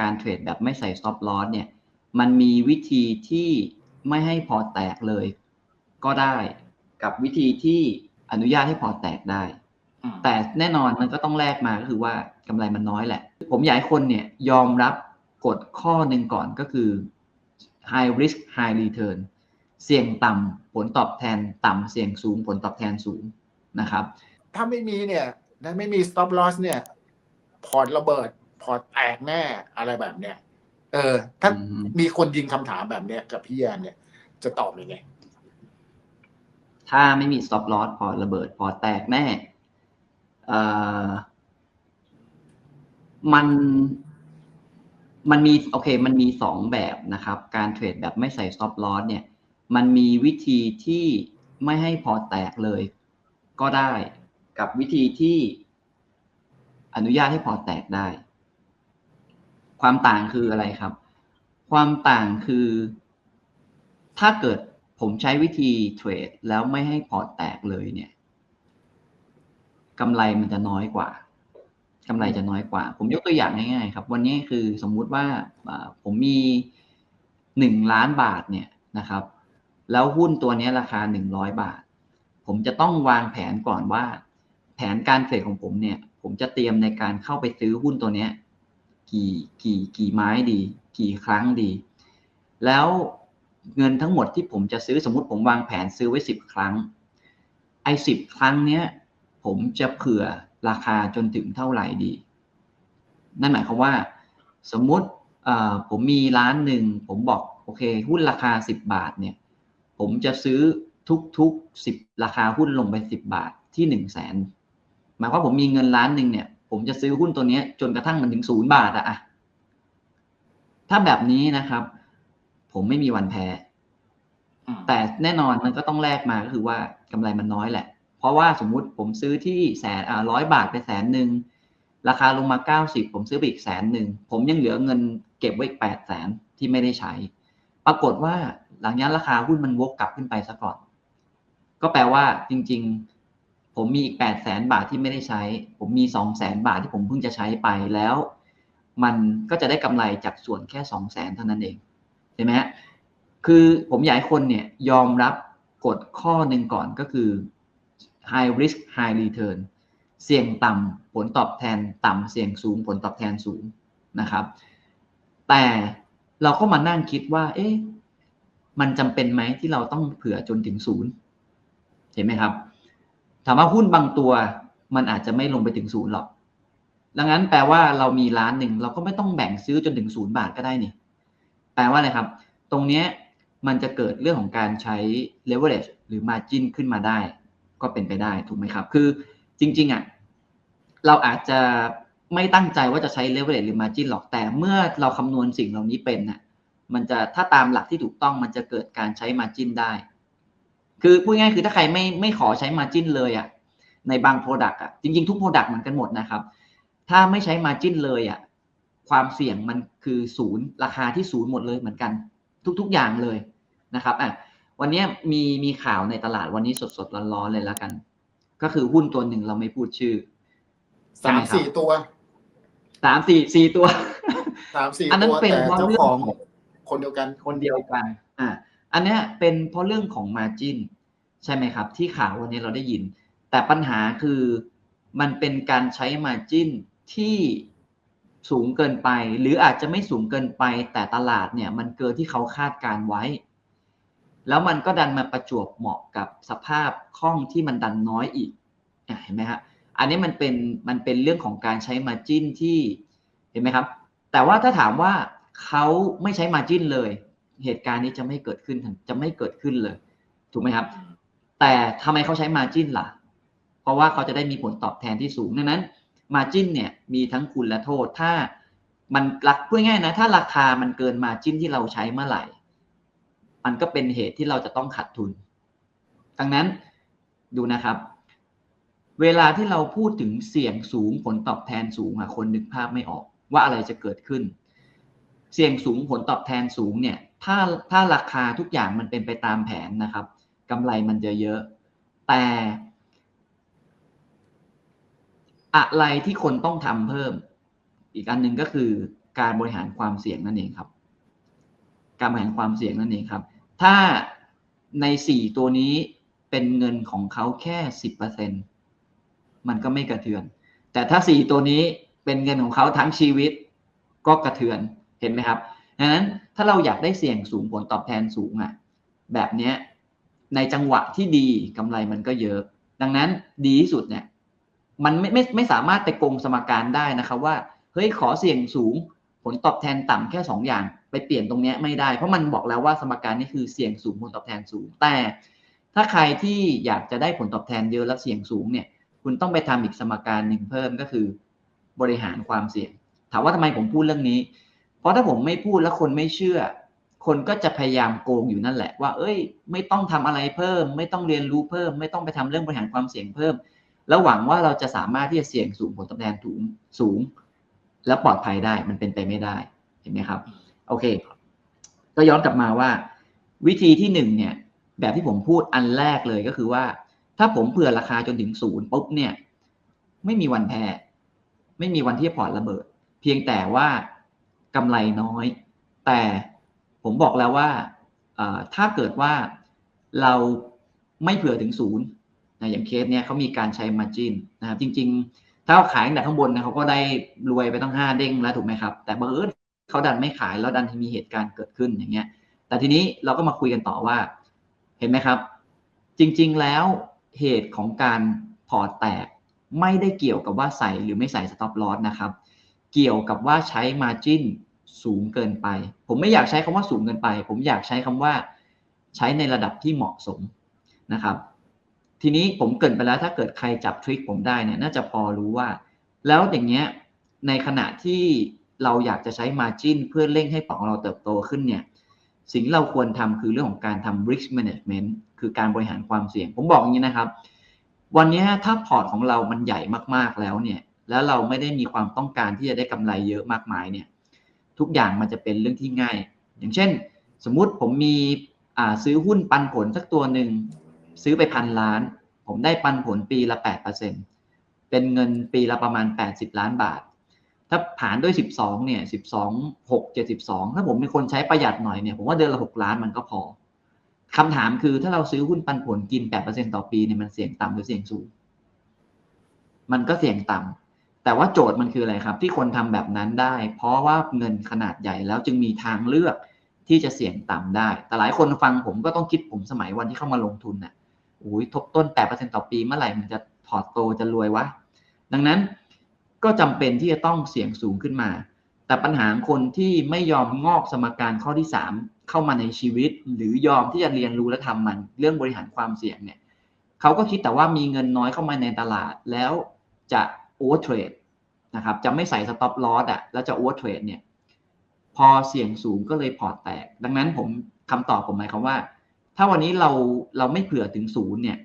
การเทรดแบบไม่ใส่ stop loss เนี่ย มันมีวิธีที่ไม่ให้พอร์ตแตกเลย ก็ได้กับวิธีที่อนุญาตให้พอร์ตแตกได้อืมแต่แน่นอนมันก็ต้องแลกมาก็คือว่ากำไรมันน้อยแหละ ผมอยากให้คนเนี่ยยอมรับกฎข้อหนึ่งก่อนก็คือ high risk high return เสี่ยงต่ำผลตอบแทนต่ำเสี่ยงสูงผลตอบแทนสูงนะครับ ถ้าไม่มีเนี่ยถ้าไม่มี stop loss เนี่ย พอร์ตระเบิดพ อร์ตแตกแน่อะไรแบบเนี้ยเออ ถ้าอืมมีคนยิงคำถามแบบเนี้ยกับพี่แอนเนี่ย จะตอบยังไง ถ้าไม่มี stop loss พอร์ตระเบิด พอร์ตแตกแน่เอ่อมันมันมีโอเค มันมีสองแบบนะครับ การเทรดแบบไม่ใส่ stop loss เนี่ย มันมีวิธีที่ไม่ให้พอร์ตแตกเลย ก็ได้กับวิธีที่อนุญาตให้พอร์ตแตกได้ ความต่างคืออะไรครับ ความต่างคือ ถ้าเกิดผมใช้วิธีเทรดแล้วไม่ให้พอร์ตแตกเลยเนี่ยกำไรมันจะน้อยกว่ากำไรจะน้อยกว่า ผมยกตัวอย่างง่ายๆครับ วันนี้คือสมมุติว่าผมมีหนึ่งล้านบาทเนี่ยนะครับ แล้วหุ้นตัวนี้ราคาหนึ่งร้อยบาท ผมจะต้องวางแผนก่อนว่า แผนการเทรดของผมเนี่ย ผมจะเตรียมในการเข้าไปซื้อหุ้นตัวเนี้ย กี่กี่กี่ไม้ดี กี่ครั้งดี แล้วเงินทั้งหมดที่ผมจะซื้อสมมติผมวางแผนซื้อไว้สิบครั้ง ไอ้สิบครั้งเนี้ยผมจะเผื่อราคาจนถึงเท่าไหร่ดี นั่นหมายความว่า สมมุติผมมีร้านหนึ่งผมบอกโอเค หุ้นราคาสิบบาทเนี่ย ผมจะซื้อทุกๆสิบราคาหุ้นลงไปสิบบาทที่หนึ่งแสนหมายความว่าผมมีเงินล้านหนึ่งเนี่ย ผมจะซื้อหุ้นตัวเนี้ยจนกระทั่งมันถึงศูนย์บาทอะอะถ้าแบบนี้นะครับ ผมไม่มีวันแพ้อืมแต่แน่นอนมันก็ต้องแลกมาก็คือว่ากำไรมันน้อยแหละ เพราะว่าสมมุติผมซื้อที่แสนอ่าร้อยบาทไปแสนหนึ่งราคาลงมาเก้าสิบผมซื้อไปอีกแสนหนึ่งผมยังเหลือเงินเก็บไว้อีกแปดแสนที่ไม่ได้ใช้ ปรากฏว่าหลังจากนั้นราคาหุ้นมันวกกลับขึ้นไปซะก่อน ก็แปลว่าจริง ๆ ผมมีอีกแปดแสนบาทที่ไม่ได้ใช้ ผมมีสองแสนบาทที่ผมเพิ่งจะใช้ไปแล้ว มันก็จะได้กำไรจากส่วนแค่สองแสนเท่านั้นเองใช่ไหมฮะคือผมอยากให้คนเนี่ยยอมรับกฎข้อหนึ่งก่อนก็คือ high risk high return เสี่ยงต่ำผลตอบแทนต่ำเสี่ยงสูงผลตอบแทนสูงนะครับ แต่เราก็มานั่งคิดว่า เอ๊ะมันจำเป็นไหมที่เราต้องเผื่อจนถึงศูนย์เห็นไหมครับ ถามว่าหุ้นบางตัว มันอาจจะไม่ลงไปถึงศูนย์หรอก ดังนั้นแปลว่าเรามีล้านหนึ่งเราก็ไม่ต้องแบ่งซื้อจนถึงศูนย์บาทก็ได้นี่ แปลว่าอะไรครับ ตรงเนี้ยมันจะเกิดเรื่องของการใช้ leverage หรือ margin ขึ้นมาได้ ก็เป็นไปได้ถูกไหมครับ คือจริง ๆอะเราอาจจะไม่ตั้งใจว่าจะใช้ leverage หรือ margin หรอกแต่เมื่อเราคำนวณสิ่งเหล่านี้เป็นน่ะมันจะถ้าตามหลักที่ถูกต้องมันจะเกิดการใช้ margin ได้ คือพูดง่ายๆคือถ้าใครไม่ไม่ขอใช้ margin เลยอะในบาง product อะจริง ๆ ทุก product เหมือนกันหมดนะครับ ถ้าไม่ใช้ margin เลยอะความเสี่ยงมันคือศูนย์ราคาที่ศูนย์หมดเลยเหมือนกัน ทุก ๆ อย่างเลยนะครับอะวันนี้มีมีข่าวในตลาดวันนี้สดๆร้อนๆเลยแล้วกัน ก็คือหุ้นตัวหนึ่งเราไม่พูดชื่อสามสี่ตัวสามสี่สี่ตัวสามสี่อันนั้นตัวเป็นแต่เพราะเจ้าเรื่ขอองงของคนเดียวกันคนเดียวกัน อ่า อันนี้เป็นเพราะเรื่องของ margin ใช่ไหมครับ ที่ข่าววันนี้เราได้ยิน แต่ปัญหาคือมันเป็นการใช้ margin ที่สูงเกินไป หรืออาจจะไม่สูงเกินไป แต่ตลาดเนี่ยมันเกินที่เขาคาดการไว้ แล้วมันก็ดันมาประจวบเหมาะกับสภาพคล่องที่มันดันน้อยอีกเห็นไหมฮะอันนี้มันเป็นมันเป็นเรื่องของการใช้ margin ที่เห็นไหมครับ แต่ว่าถ้าถามว่าเขาไม่ใช้ margin เลย เหตุการณ์นี้จะไม่เกิดขึ้นจะไม่เกิดขึ้นเลย ถูกไหมครับ แต่ทำไมเขาใช้ margin ล่ะ เพราะว่าเขาจะได้มีผลตอบแทนที่สูงดังนั้น margin เนี่ยมีทั้งคุณและโทษถ้ามันรักพูดง่ายนะ ถ้าราคามันเกิน margin ที่เราใช้เมื่อไหร่ มันก็เป็นเหตุที่เราจะต้องขาดทุน ดังนั้นดูนะครับ เวลาที่เราพูดถึงเสี่ยงสูงผลตอบแทนสูงอะคนนึกภาพไม่ออกว่าอะไรจะเกิดขึ้น เสี่ยงสูงผลตอบแทนสูงเนี่ย ถ้าถ้าราคาทุกอย่างมันเป็นไปตามแผนนะครับกำไรมันจะเยอะแต่ อะไรที่คนต้องทำเพิ่ม อีกอันหนึ่งก็คือการบริหารความเสี่ยงนั่นเองครับ การบริหารความเสี่ยงนั่นเองครับ ถ้าในสี่ตัวนี้เป็นเงินของเขาแค่สิบเปอร์เซ็นมันก็ไม่กระเทือน แต่ถ้าสี่ตัวนี้เป็นเงินของเขาทั้งชีวิตก็กระเทือนเห็นไหมครับ ดังนั้นถ้าเราอยากได้เสี่ยงสูงผลตอบแทนสูงอะแบบเนี้ยในจังหวะที่ดีกำไรมันก็เยอะ ดังนั้นดีที่สุดเนี่ยมันไม่ไม่ไม่สามารถไปโกงสมการได้นะครับว่าเฮ้ยขอเสี่ยงสูงผลตอบแทนต่ำแค่ 2 อย่าง ไปเปลี่ยนตรงเนี้ยไม่ได้ เพราะมันบอกแล้วว่าสมการนี้คือเสี่ยงสูงผลตอบแทนสูง แต่ ถ้าใครที่อยากจะได้ผลตอบแทนเยอะและเสี่ยงสูงเนี่ย คุณต้องไปทำอีกสมการหนึ่งเพิ่มก็คือ บริหารความเสี่ยง ถามว่าทำไมผมพูดเรื่องนี้ ราะถ้าผมไม่พูดแล้วคนไม่เชื่อ คนก็จะพยายามโกงอยู่นั่นแหละ ว่า เอ้ย ไม่ต้องทำอะไรเพิ่ม ไม่ต้องเรียนรู้เพิ่ม ไม่ต้องไปทำเรื่องบริหารความเสี่ยงเพิ่ม แล้วหวังว่าเราจะสามารถที่จะเสี่ยงสูงผลตอบแทนสูงสูง และปลอดภัยได้มันเป็นไปไม่ได้เห็นไหมครับ โอเค ก็ย้อนกลับมาว่า วิธีที่หนึ่งเนี่ย แบบที่ผมพูดอันแรกเลยก็คือว่า ถ้าผมเผื่อราคาจนถึงศูนย์ปุ๊บเนี่ย ไม่มีวันแพ้ไม่มีวันที่พอร์ตระเบิด เพียงแต่ว่า กำไรน้อย แต่ผมบอกแล้วว่าถ้าเกิดว่าเราไม่เผื่อถึงศูนย์นะอย่างเคสเนี่ยเขามีการใช้ margin นะครับจริง ๆ ถ้าเขาขายตั้งแต่ข้างบนนะเขาก็ได้รวยไปตั้งห้าเด้งแล้วถูกไหมครับ แต่บังเอิญเขาดันไม่ขายแล้วดันมีเหตุการณ์เกิดขึ้นอย่างเงี้ย แต่ทีนี้เราก็มาคุยกันต่อว่า เห็นไหมครับ จริง ๆ แล้วเหตุของการพอร์ตแตกไม่ได้เกี่ยวกับว่าใส่หรือไม่ใส่ stop loss นะครับ เกี่ยวกับว่าใช้ margin สูงเกินไป ผมไม่อยากใช้คำว่าสูงเกินไป ผมอยากใช้คำว่าใช้ในระดับที่เหมาะสมนะครับ ทีนี้ผมเกินไปแล้วถ้าเกิดใครจับทริคผมได้เนี่ยน่าจะพอรู้ว่า แล้วอย่างเงี้ยในขณะที่เราอยากจะใช้ margin เพื่อเร่งให้ปองเราเติบโตขึ้นเนี่ยสิ่งที่เราควรทำคือเรื่องของการทำ risk management คือการบริหารความเสี่ยง ผมบอกอย่างนี้นะครับ วันนี้ถ้าพอร์ตของเรามันใหญ่มากๆแล้วเนี่ย แล้วเราไม่ได้มีความต้องการที่จะได้กำไรเยอะมากมายเนี่ย ทุกอย่างมันจะเป็นเรื่องที่ง่าย อย่างเช่น สมมุติผมมีซื้อหุ้นปันผลสักตัวหนึ่งซื้อไปพันล้าน ผมได้ปันผลปีละ 8%เป็นเงินปีละประมาณ 80 ล้านบาท ถ้าผ่านด้วย 12เนี่ย12 6 72 ถ้าผมเป็นคนใช้ประหยัดหน่อยเนี่ยผมว่าเดือนละ 6 ล้านมันก็พอคำถามคือถ้าเราซื้อหุ้นปันผลกิน 8%ต่อปีเนี่ยมันเสี่ยงต่ำหรือเสี่ยงสูง มันก็เสี่ยงต่ำ แต่ว่าโจทย์มันคืออะไรครับ ที่คนทำแบบนั้นได้ เพราะว่าเงินขนาดใหญ่แล้วจึงมีทางเลือกที่จะเสี่ยงต่ำได้ แต่หลายคนฟังผมก็ต้องคิดผมสมัยวันที่เข้ามาลงทุนน่ะโอ้ยทบต้น 8%ต่อปีเมื่อไหร่มันจะพอร์ตโตจะรวยวะ ดังนั้นก็จำเป็นที่จะต้องเสี่ยงสูงขึ้นมา แต่ปัญหาคนที่ไม่ยอมงอกสมการข้อที่ 3 เข้ามาในชีวิต หรือยอมที่จะเรียนรู้และทำมัน เรื่องบริหารความเสี่ยงเนี่ยเขาก็คิดแต่ว่ามีเงินน้อยเข้ามาในตลาดแล้วจะ โอเวอร์เทรดนะครับจะไม่ใส่สต็อปลอสอะแล้วจะโอเวอร์เทรดเนี่ยพอเสี่ยงสูงก็เลยพอร์ตแตก ดังนั้นผมคำตอบผมหมายความว่า ถ้าวันนี้เราเราไม่เผื่อถึงศูนย์เนี่ย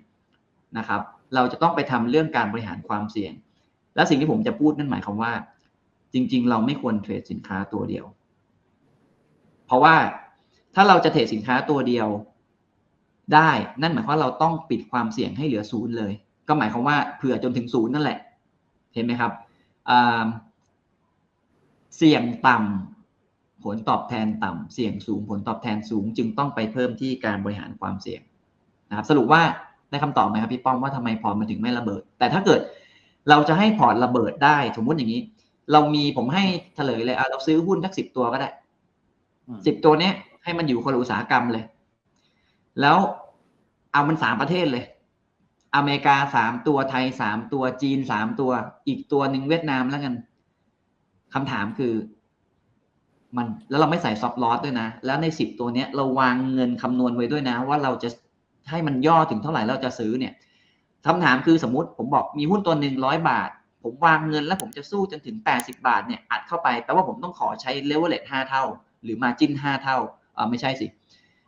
นะครับ เราจะต้องไปทำเรื่องการบริหารความเสี่ยง และสิ่งที่ผมจะพูดนั่นหมายความว่า จริง ๆ เราไม่ควรเทรดสินค้าตัวเดียว เพราะว่าถ้าเราจะเทรดสินค้าตัวเดียวได้นั่นหมายความว่าเราต้องปิดความเสี่ยงให้เหลือศูนย์เลย ก็หมายความว่าเผื่อจนถึงศูนย์นั่นแหละ เห็นไหมครับเสี่ยงต่ำผลตอบแทนต่ำเสี่ยงสูงผลตอบแทนสูง จึงต้องไปเพิ่มที่การบริหารความเสี่ยงนะครับ สรุปว่าได้คำตอบไหมครับพี่ป้อมว่าทำไมพอร์ตมันถึงไม่ระเบิด แต่ถ้าเกิดเราจะให้พอร์ตระเบิดได้ สมมุติอย่างนี้ เรามีผมให้เฉลยเลยอะเราซื้อหุ้นสักสิบตัวก็ได้สิบตัวเนี้ยให้มันอยู่คนละอุตสาหกรรมเลย แล้วเอามันสามประเทศเลย อเมริกาสามตัวไทยสามตัวจีนสามตัว อีกตัวหนึ่งเวียดนามแล้วกันคำถามคือ มันแล้วเราไม่ใส่ซอฟต์ลอสด้วยนะ แล้วในสิบตัวเนี้ยเราวางเงินคำนวณไว้ด้วยนะ ว่าเราจะให้มันย่อถึงเท่าไหร่เราจะซื้อเนี่ยคำถามคือสมมติผมบอกมีหุ้นตัวหนึ่งร้อยบาท ผมวางเงินแล้วผมจะสู้จนถึงแปดสิบาทเนี่ยอัดเข้าไปแปลว่าผมต้องขอใช้เลเวลเลตห้าเท่า หรือมาจิ้นห้าเท่าอ่าไม่ใช่สิ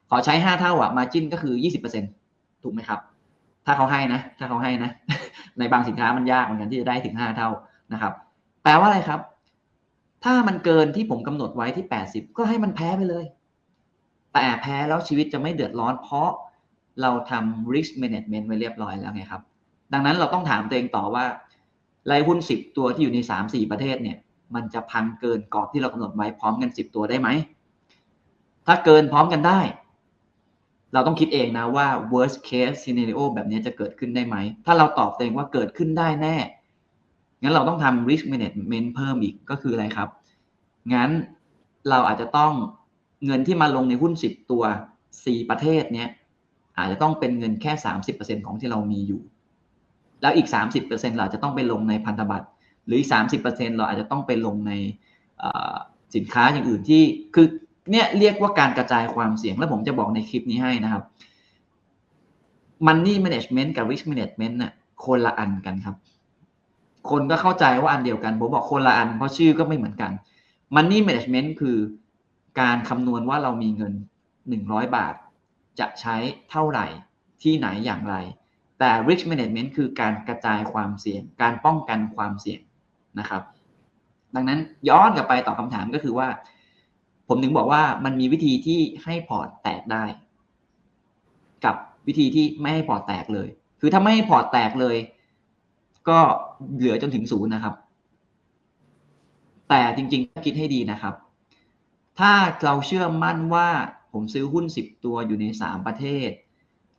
ขอใช้ห้าเท่าอะมาจิ้นก็คือยี่สิบเปอร์เซ็นถูกไหมครับ ถ้าเขาให้นะ ถ้าเขาให้นะ ในบางสินค้ามันยากเหมือนกันที่จะได้ถึงห้าเท่านะครับ แปลว่าอะไรครับ ถ้ามันเกินที่ผมกำหนดไว้ที่แปดสิบก็ให้มันแพ้ไปเลย แต่แพ้แล้วชีวิตจะไม่เดือดร้อน เพราะเราทำ risk management ไว้เรียบร้อยแล้วไงครับ ดังนั้นเราต้องถามตัวเองต่อว่ารายหุ้นสิบตัวที่อยู่ในสามสี่ประเทศเนี่ย มันจะพังเกินกรอบที่เรากำหนดไว้พร้อมกันสิบตัวได้ไหม ถ้าเกินพร้อมกันได้ เราต้องคิดเองนะว่า worst case scenario แบบนี้จะเกิดขึ้นได้ไหม ถ้าเราตอบตัวเองว่าเกิดขึ้นได้แน่ งั้นเราต้องทำ risk management เพิ่มอีกก็คืออะไรครับ งั้นเราอาจจะต้องเงินที่มาลงในหุ้น 10 ตัว 4 ประเทศเนี้ยอาจจะต้องเป็นเงินแค่ 30%ของที่เรามีอยู่ แล้วอีก 30%เราอาจจะต้องไปลงในพันธบัตร หรืออีก 30%เราอาจจะต้องไปลงในสินค้าอย่างอื่นที่คือ เนี่ยเรียกว่าการกระจายความเสี่ยง แล้วผมจะบอกในคลิปนี้ให้นะครับ Money Management กับ Risk Management น่ะคนละอันกันครับ คนก็เข้าใจว่าอันเดียวกัน ผมบอกคนละอัน เพราะชื่อก็ไม่เหมือนกัน Money Management คือการคำนวณว่าเรามีเงิน 100 บาท จะใช้เท่าไหร่ที่ไหนอย่างไร แต่ Risk Management คือการกระจายความเสี่ยง การป้องกันความเสี่ยงนะครับ ดังนั้นย้อนกลับไปตอบคำถามก็คือว่า ผมถึงบอกว่ามันมีวิธีที่ให้พอร์ตแตกได้ กับวิธีที่ไม่ให้พอร์ตแตกเลย คือถ้าไม่ให้พอร์ตแตกเลย ก็เหลือจนถึงศูนย์นะครับ แต่จริงๆคิดให้ดีนะครับ ถ้าเราเชื่อมั่นว่าผมซื้อหุ้น 10 ตัวอยู่ใน 3 ประเทศ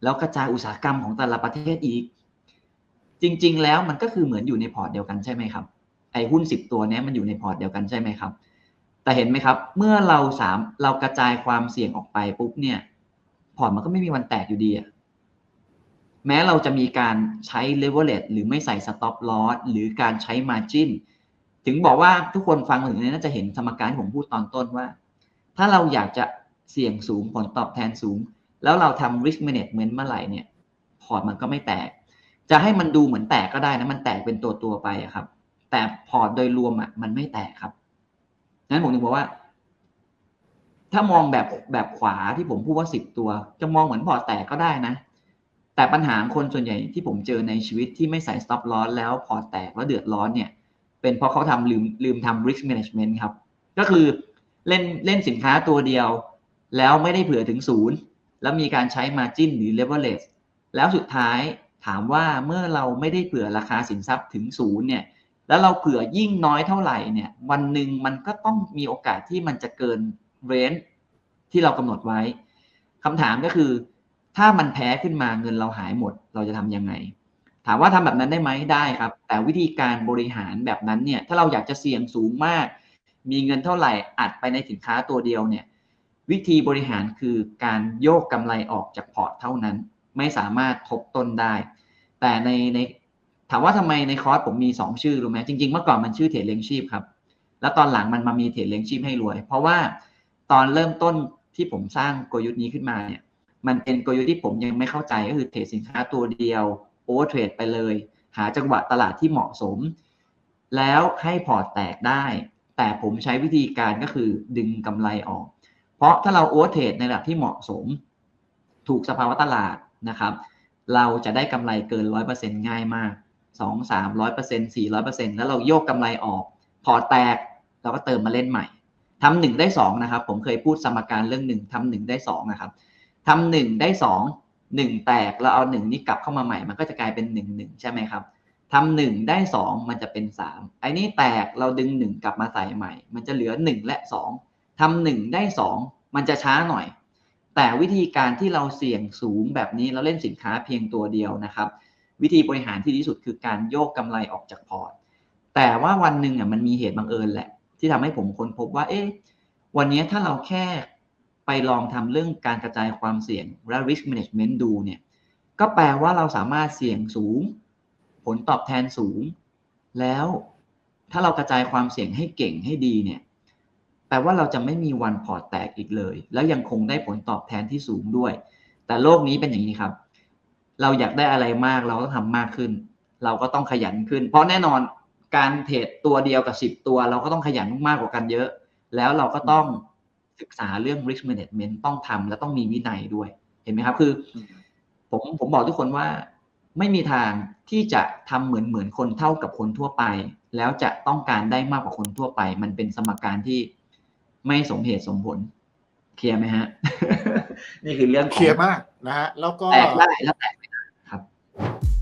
แล้วกระจายอุตสาหกรรมของแต่ละประเทศอีก จริง ๆ แล้วมันก็คือเหมือนอยู่ในพอร์ตเดียวกันใช่ไหมครับไอ้หุ้น 10 ตัวนี้มันอยู่ในพอร์ตเดียวกันใช่ไหมครับ แต่เห็นไหมครับ เมื่อเราสามเรากระจายความเสี่ยงออกไปปุ๊บเนี่ยพอร์ตมันก็ไม่มีวันแตกอยู่ดีอะแม้เราจะมีการใช้ leverage หรือไม่ใส่ stop loss หรือการใช้ margin ถึงบอกว่าทุกคนฟังมาถึงนี้น่าจะเห็นสมการที่ผมพูดตอนต้นว่า ถ้าเราอยากจะเสี่ยงสูงผลตอบแทนสูง แล้วเราทำ risk management เมื่อไหร่เนี่ยพอร์ตมันก็ไม่แตก จะให้มันดูเหมือนแตกก็ได้นะมันแตกเป็นตัวตัวไปครับ แต่พอร์ตโดยรวมอะมันไม่แตกครับ งั้นผมถึงบอกว่า ถ้ามองแบบแบบขวาที่ผมพูดว่าสิบตัว จะมองเหมือนพอแตกก็ได้นะ แต่ปัญหาคนส่วนใหญ่ที่ผมเจอในชีวิตที่ไม่ใส่ stop loss แล้วพอแตกแล้วเดือดร้อนเนี่ย เป็นเพราะเขาทำลืมลืมทำ risk management ครับ ก็คือเล่นเล่นสินค้าตัวเดียว แล้วไม่ได้เผื่อถึงศูนย์แล้วมีการใช้ margin หรือ leverage แล้วสุดท้ายถามว่าเมื่อเราไม่ได้เผื่อราคาสินทรัพย์ถึงศูนย์เนี่ย แล้วเราเผื่อยิ่งน้อยเท่าไหร่เนี่ย วันหนึ่งมันก็ต้องมีโอกาสที่มันจะเกินเรนที่เรากำหนดไว้คำถามก็คือ ถ้ามันแพ้ขึ้นมาเงินเราหายหมด เราจะทำยังไง ถามว่าทำแบบนั้นได้ไหมได้ครับ แต่วิธีการบริหารแบบนั้นเนี่ย ถ้าเราอยากจะเสี่ยงสูงมาก มีเงินเท่าไหร่อัดไปในสินค้าตัวเดียวเนี่ย วิธีบริหารคือการโยกกำไรออกจากพอร์ตเท่านั้น ไม่สามารถทบต้นได้ แต่ในใน ถามว่าทำไมในคอร์สผมมี 2 ชื่อรู้ไหมจริงๆเมื่อก่อนมันชื่อเทรดเลี้ยงชีพครับ แล้วตอนหลังมันมามีเทรดเลี้ยงชีพให้รวย เพราะว่าตอนเริ่มต้นที่ผมสร้างกลยุทธ์นี้ขึ้นมาเนี่ย มันเป็นกลยุทธ์ที่ผมยังไม่เข้าใจก็คือเทรดสินค้าตัวเดียวโอเวอร์เทรดไปเลย หาจังหวะตลาดที่เหมาะสม แล้วให้พอร์ตแตกได้ แต่ผมใช้วิธีการก็คือดึงกำไรออก เพราะถ้าเราโอเวอร์เทรดในระดับที่เหมาะสม ถูกสภาวะตลาดนะครับ เราจะได้กำไรเกินร้อยเปอร์เซ็นง่ายมาก สองสามร้อยเปอร์เซ็นสี่ร้อยเปอร์เซ็นแล้วเราโยกกำไรออก พอแตกเราก็เติมมาเล่นใหม่ทำหนึ่งได้สองนะครับ ผมเคยพูดสมการเรื่องหนึ่งทำหนึ่งได้สองนะครับทำหนึ่งได้สองหนึ่งแตกเราเอาหนึ่งนี้กลับเข้ามาใหม่ มันก็จะกลายเป็นหนึ่งหนึ่งใช่ไหมครับทำหนึ่งได้สองมันจะเป็นสามไอ้นี่แตกเราดึงหนึ่งกลับมาใส่ใหม่ มันจะเหลือหนึ่งและสองทำหนึ่งได้สองมันจะช้าหน่อย แต่วิธีการที่เราเสี่ยงสูงแบบนี้เราเล่นสินค้าเพียงตัวเดียวนะครับ วิธีบริหารที่ดีสุดคือการโยกกำไรออกจากพอร์ต แต่ว่าวันหนึ่งอะมันมีเหตุบังเอิญแหละ ที่ทำให้ผมค้นพบว่า เอ๊ะ วันนี้ถ้าเราแค่ไปลองทำเรื่องการกระจายความเสี่ยงและ risk management ดูเนี่ย ก็แปลว่าเราสามารถเสี่ยงสูง ผลตอบแทนสูง แล้วถ้าเรากระจายความเสี่ยงให้เก่งให้ดีเนี่ย แปลว่าเราจะไม่มีวันพอร์ตแตกอีกเลย แล้วยังคงได้ผลตอบแทนที่สูงด้วย แต่โลกนี้เป็นอย่างนี้ครับ เราอยากได้อะไรมากเราก็ทำมากขึ้น เราก็ต้องขยันขึ้น เพราะแน่นอนการเทรดตัวเดียวกับสิบตัว เราก็ต้องขยันมากกว่ากันเยอะ แล้วเราก็ต้องศึกษาเรื่อง risk management ต้องทำและต้องมีวินัยด้วยเห็นไหมครับคือ ผมผมบอกทุกคนว่าไม่มีทางที่จะทำเหมือนเหมือนคนเท่ากับคนทั่วไป แล้วจะต้องการได้มากกว่าคนทั่วไป มันเป็นสมการที่ไม่สมเหตุสมผล เคลียร์ไหมฮะ นี่คือเรื่องของเคลียร์มากนะฮะแล้วก็แตกได้แล้วแตกไป you